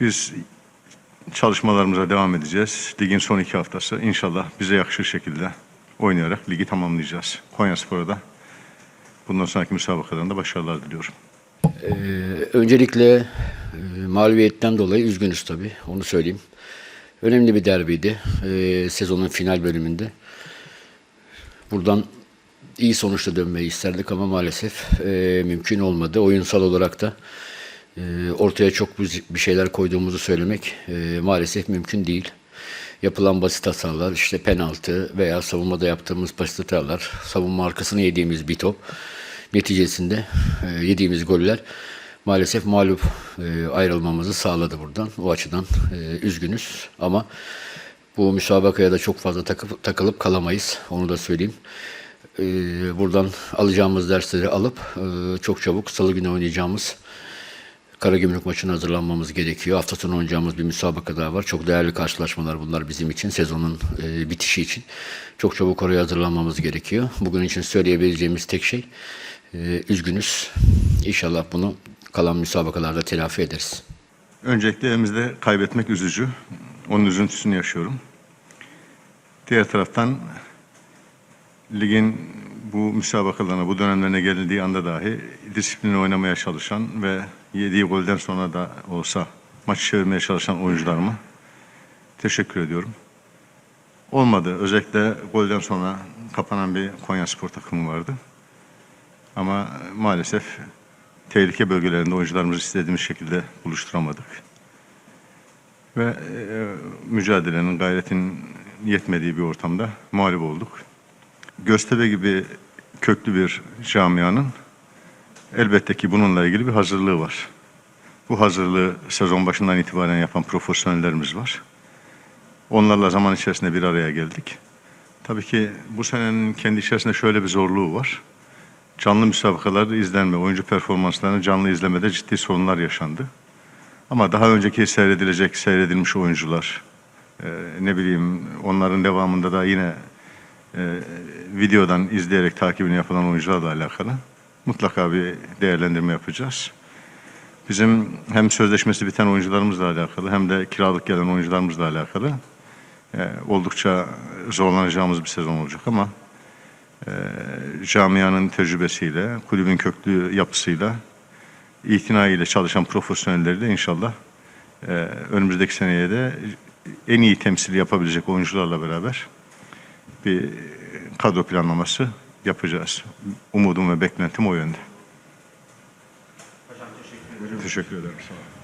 Biz çalışmalarımıza devam edeceğiz. Ligin son iki haftası inşallah bize yakışır şekilde oynayarak ligi tamamlayacağız. Konya Spor'a da bundan sonraki müsabakalarında başarılar diliyorum. Ee, öncelikle e, mağlubiyetten dolayı üzgünüz tabii. Onu söyleyeyim. Önemli bir derbiydi. Ee, sezonun final bölümünde. Buradan iyi sonuçla dönmeyi isterdik ama maalesef e, mümkün olmadı. Oyunsal olarak da ortaya çok bir şeyler koyduğumuzu söylemek e, maalesef mümkün değil. Yapılan basit hatalar, işte penaltı veya savunmada yaptığımız basit hatalar, savunma arkasına yediğimiz bir top neticesinde e, yediğimiz goller maalesef mağlup e, ayrılmamızı sağladı buradan. O açıdan üzgünüz ama bu müsabakaya da çok fazla takıp, takılıp kalamayız. Onu da söyleyeyim. Buradan alacağımız dersleri alıp çok çabuk salı günü oynayacağımız Karagümrük maçına hazırlanmamız gerekiyor. Hafta sonu oynayacağımız bir müsabaka daha var. Çok değerli karşılaşmalar bunlar bizim için. Sezonun e, bitişi için. Çok çabuk oraya hazırlanmamız gerekiyor. Bugün için söyleyebileceğimiz tek şey e, üzgünüz. İnşallah bunu kalan müsabakalarda telafi ederiz. Öncelikle elimizde kaybetmek üzücü. Onun üzüntüsünü yaşıyorum. Diğer taraftan ligin bu müsabakalarına, bu dönemlerine gelindiği anda dahi disiplini oynamaya çalışan ve yediği golden sonra da olsa maçı çevirmeye çalışan oyuncularıma teşekkür ediyorum. Olmadı. Özellikle golden sonra kapanan bir Konya Spor takımı vardı. Ama maalesef tehlike bölgelerinde oyuncularımızı istediğimiz şekilde buluşturamadık. Ve e, mücadelenin, gayretin yetmediği bir ortamda mağlup olduk. Göztepe gibi köklü bir camianın elbette ki bununla ilgili bir hazırlığı var. Bu hazırlığı sezon başından itibaren yapan profesyonellerimiz var. Onlarla zaman içerisinde bir araya geldik. Tabii ki bu senenin kendi içerisinde şöyle bir zorluğu var. Canlı müsabakalarda izlenme, oyuncu performanslarını canlı izlemede ciddi sorunlar yaşandı. Ama daha önceki seyredilecek, seyredilmiş oyuncular, e, ne bileyim onların devamında da yine e, videodan izleyerek takibini yapılan oyuncularla alakalı mutlaka bir değerlendirme yapacağız. Bizim hem sözleşmesi biten oyuncularımızla alakalı hem de kiralık gelen oyuncularımızla alakalı e, oldukça zorlanacağımız bir sezon olacak ama e, camianın tecrübesiyle, kulübün köklü yapısıyla, itinayla çalışan profesyonelleriyle inşallah e, önümüzdeki seneye de en iyi temsil yapabilecek oyuncularla beraber bir kadro planlaması yapacağız. Umudum ve beklentim o yönde. Teşekkür ederim. Sağ olun.